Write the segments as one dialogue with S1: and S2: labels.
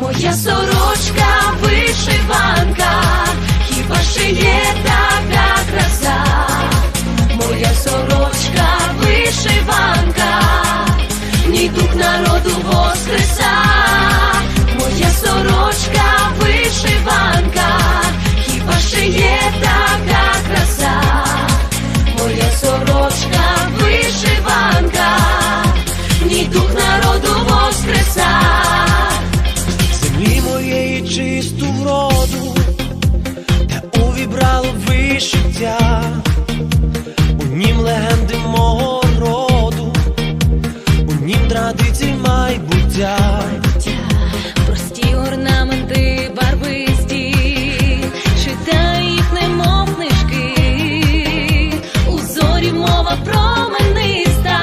S1: Моя сорочка вишиванка,
S2: вишиття, у нім легенди мого роду, у нім традицій майбуття.
S1: Прості орнаменти барвисті, читай їх, немов книжки, у зорі мова промениста,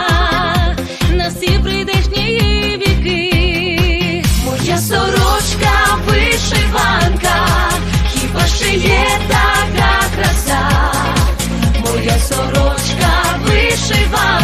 S1: на всі прийдешні віки. Моя сорочка вишиванка, хіба ще є така вишиває.